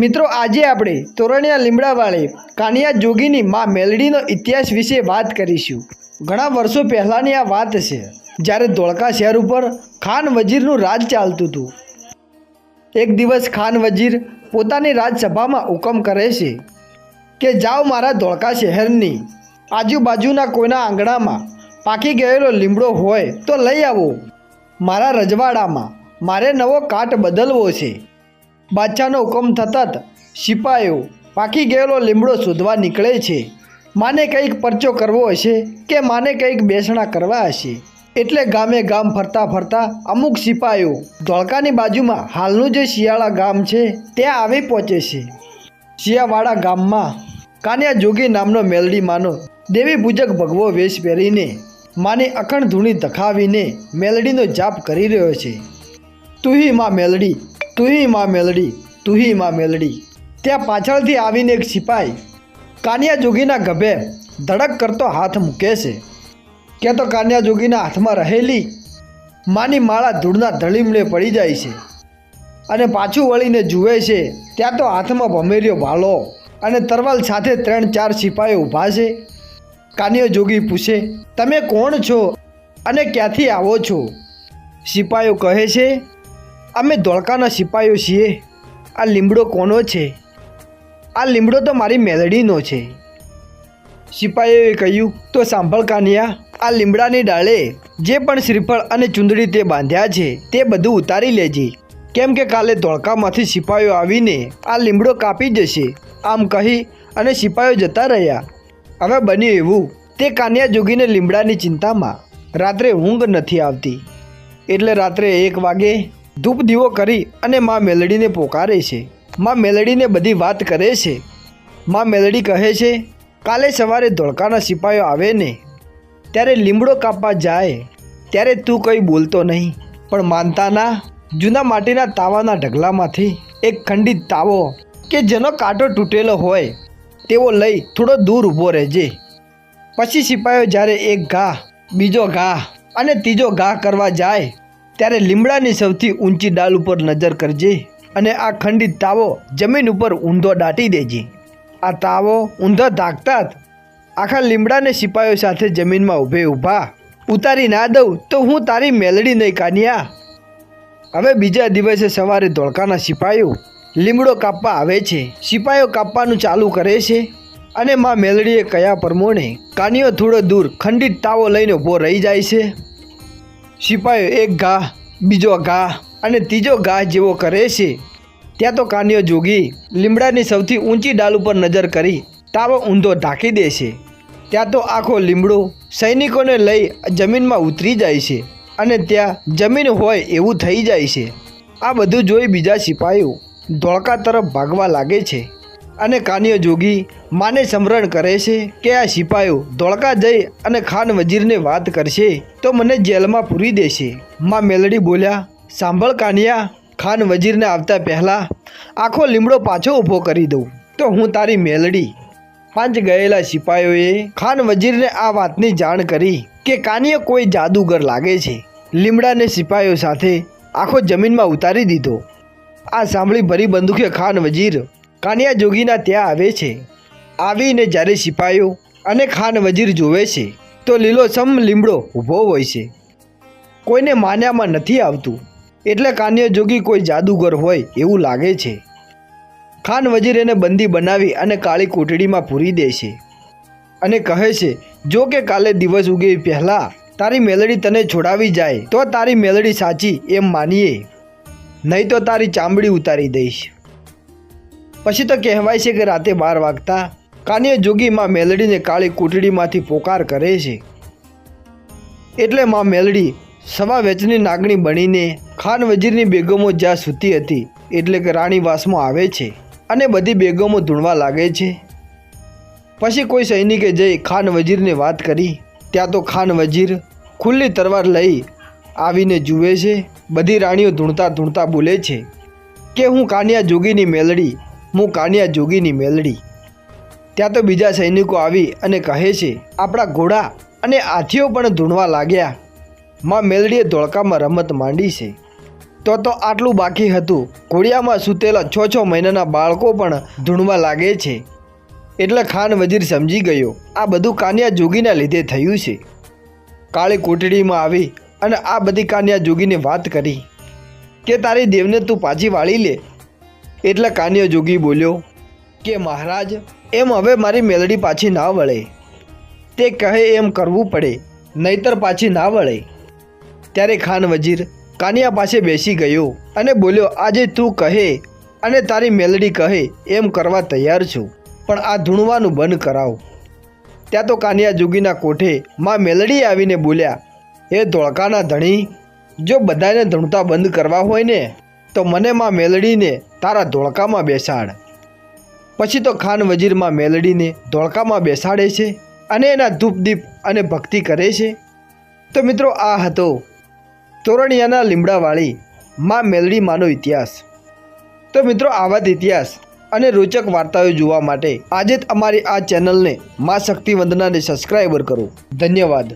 મિત્રો, આજે આપણે તોરણિયા લીમડાવાળી કાનિયા જોગીની મા મેલડીનો ઇતિહાસ વિશે વાત કરીશું. ઘણા વર્ષો પહેલાંની આ વાત છે, જ્યારે ધોળકા શહેર ઉપર ખાન વજીરનું રાજ ચાલતું હતું. એક દિવસ ખાન વજીર પોતાની રાજસભામાં હુકમ કરે છે કે, જાઓ મારા ધોળકા શહેરની આજુબાજુના કોઈના આંગણામાં પાકી ગયેલો લીમડો હોય તો લઈ આવો. મારા રજવાડામાં મારે નવો કાટ બદલવો છે. બાદશાહનો હુકમ થતાં જ સિપાહીઓ પાકી ગયેલો લીમડો શોધવા નીકળે છે. માને કંઈક પરચો કરવો હશે કે માને કંઈક બેસણા કરવા હશે? એટલે ગામે ગામ ફરતા ફરતા અમુક સિપાહીઓ ધોળકાની બાજુમાં હાલનું જે શિયાળા ગામ છે, ત્યાં આવી પહોંચે છે. શિયાવાળા ગામમાં કાન્યા જોગી નામનો મેલડી માનો દેવી પૂજક ભગવો વેશ પહેરીને માને અખંડ ધૂણી ધખાવીને મેલડીનો જાપ કરી રહ્યો છે. તુહી માં મેલડી તુહી માં મેલડી તુહી માં મેલડી. ત્યાં પાછળથી આવીને એક સિપાઈ કાનિયા જોગીના ગભે ધડક કરતો હાથ મૂકે છે. કે તો કાનિયા જોગીના હાથમાં રહેલી માની માળા ધૂળના ધડીમડે પડી જાય છે અને પાછું વળીને જુએ છે, ત્યાં તો હાથમાં ભમેર્યો ભાલો અને તરવાલ સાથે ત્રણ ચાર સિપાહીઓ ઊભા છે. કાનિયો જોગી પૂછે, તમે કોણ છો અને ક્યાંથી આવો છો? સિપાહીઓ કહે છે અમે ધોળકાના સિપાહીઓ છીએ. આ લીમડો કોનો છે? આ લીમડો તો મારી મેલડીનો છે. સિપાહીઓએ કહ્યું, તો સાંભળ કાનિયા, આ લીમડાની ડાળે જે પણ શ્રીફળ અને ચૂંદડી તે બાંધ્યા છે, તે બધું ઉતારી લેજે. કેમ કે કાલે ધોળકામાંથી સિપાહીઓ આવીને આ લીમડો કાપી જશે. આમ કહી અને સિપાહીઓ જતા રહ્યા. હવે બન્યું એવું, તે કાનિયા જોગીને લીમડાની ચિંતામાં રાત્રે ઊંઘ નથી આવતી. એટલે રાત્રે એક વાગે ધૂપ દીવો કરી અને મા મેલડીને પોકારે છે. મા મેલડીને બધી વાત કરે છે. મા મેલડી કહે છે, કાલે સવારે ધોળકાના સિપાહીઓ આવે ને, ત્યારે લીમડો કાપવા જાય, ત્યારે તું કંઈ બોલતો નહીં. પણ માનતાના જૂના માટીના તાવાના ઢગલામાંથી એક ખંડિત તાવો કે જેનો કાંટો તૂટેલો હોય, તેવો લઈ થોડો દૂર ઊભો રહેજે. પછી સિપાહીઓ જ્યારે એક ઘા, બીજો ઘા અને ત્રીજો ઘા કરવા જાય ત્યારે લીમડાની સૌથી ઊંચી ડાલ ઉપર નજર કરજે અને આ ખંડિત તાવો જમીન ઉપર ઊંધો દાટી દેજે. આ તાવો ઊંધો ધાકતા જ આખા લીમડાને સિપાહીઓ સાથે જમીનમાં ઊભે ઊભા. ઉતારી ના દઉં તો હું તારી મેલડી નહીં કાનિયા. હવે બીજા દિવસે સવારે ધોળકાના સિપાહીઓ લીમડો કાપવા આવે છે. સિપાહીઓ કાપવાનું ચાલુ કરે છે અને માં મેલડીએ કયા પ્રમાણે કાનિયો થોડો દૂર ખંડિત તાવો લઈને ઊભો રહી જાય છે. સિપાહીઓ એક ઘા, બીજો ઘા અને ત્રીજો ઘા જેવો કરે છે. ત્યાં તો કાનીઓ જોગી, લીમડાની સૌથી ઊંચી ડાલ ઉપર નજર કરી તાવો ઊંધો ઢાંકી દે છે. ત્યાં તો આખો લીમડો સૈનિકોને લઈ જમીનમાં ઉતરી જાય છે અને ત્યાં જમીન હોય એવું થઈ જાય છે. આ બધું જોઈ બીજા સિપાહીઓ ધોળકા તરફ ભાગવા લાગે છે. અને કાનિયો જોગી માને સમરણ કરે છે કે આ સિપાયો ધોળકા જઈ અને ખાન વજીરને વાત કરશે તો મને જેલમાં પૂરી દેશે. માં મેલડી બોલ્યા, સાંભળ કાનિયા, ખાન વજીરને આવતા પહેલાં આખો લીમડો પાછો ઊભો કરી દઉં. તો હું તારી મેલડી. પાંચ ગયેલા સિપાયોએ ખાન વજીરને આ વાતની જાણ કરી કે કાનિયો કોઈ જાદુગર લાગે છે. લીમડાને સિપાયો સાથે આખો જમીનમાં ઉતારી દીધો. આ સાંભળી ભરી બંદૂકે ખાન વજીર કાનિયા જોગીના ત્યાં આવે છે. આવીને જ્યારે સિપાહીઓ અને ખાન વજીર જોવે છે, તો લીલોસમ લીમડો ઊભો હોય છે. કોઈને માન્યામાં નથી આવતું, એટલે કાનિયા જોગી કોઈ જાદુગર હોય એવું લાગે છે. ખાન વજીર એને બંદી બનાવી અને કાળી કોટડીમાં પૂરી દે છે અને કહે છે, જો કે કાલે દિવસ ઉગે પહેલાં તારી મેલડી તને છોડાવી જાય, તો તારી મેલડી સાચી એમ માનીએ. નહીં તો તારી ચામડી ઉતારી દઈશ. પછી તો કહેવાય છે કે રાતે બાર વાગતા કાનીય જોગી માં મેલડીને કાળી કોટડીમાંથી પોકાર કરે છે. એટલે માં મેલડી સવા વેચની નાગણી બનીને ખાન વજીરની બેગમો જ્યાં સૂતી હતી એટલે કે રાણીવાસમાં આવે છે અને બધી બેગમો ધૂણવા લાગે છે. પછી કોઈ સૈનિકે જઈ ખાન વજીરને વાત કરી, ત્યાં તો ખાન વજીર ખુલ્લી તરવાર લઈ આવીને જુએ છે, બધી રાણીઓ ધૂણતા ધૂણતા બોલે છે કે હું કાનિયા જોગીની મેલડી હું કાનિયા જોગીની મેલડી. ત્યાં તો બીજા સૈનિકો આવી અને કહે છે, આપણા ઘોડા અને હાથીઓ પણ ધૂણવા લાગ્યા. માં મેલડીએ ધોળકામાં રમત માંડી છે. તો તો આટલું બાકી હતું. ઘોડિયામાં સૂતેલા છ છ મહિનાના બાળકો પણ ધૂણવા લાગે છે. એટલે ખાન વજીર સમજી ગયો, આ બધું કાન્યા જોગીના લીધે થયું છે. કાળી કોટડીમાં આવી અને આ બધી કાન્યા જોગીને વાત કરી કે, તારી દેવને તું પાછી વાળી લે. એટલે કાન્યા જોગી બોલ્યો કે, મહારાજ, એમ હવે મારી મેલડી પાછી ના વળે. તે કહે એમ કરવું પડે, નહીતર પાછી ના વળે. ત્યારે ખાન વજીર કાનિયા પાસે બેસી ગયો અને બોલ્યો, આજે તું કહે અને તારી મેલડી કહે એમ કરવા તૈયાર છું, પણ આ ધૂણવાનું બંધ કરાવ. ત્યાં તો કાનિયા જોગીના કોઠે માં મેલડી આવીને બોલ્યા એ ધોળકાના ધણી, જો બધાને ધૂણતા બંધ કરવા હોય ને, તો મને માં મેલડીને તારા ધોળકામાં બેસાડ. પછી તો ખાન વજીરમાં મેલડીને ધોળકામાં બેસાડે છે અને એના ધૂપદીપ અને ભક્તિ કરે છે. તો મિત્રો આ હતો તોરણિયાના લીમડાવાળી માં મેલડી માનો ઇતિહાસ. તો મિત્રો આવા જ ઇતિહાસ અને રોચક વાર્તાઓ જોવા માટે આજે જ અમારી આ ચેનલને માં શક્તિ વંદનાને સબસ્ક્રાઈબર કરો. ધન્યવાદ.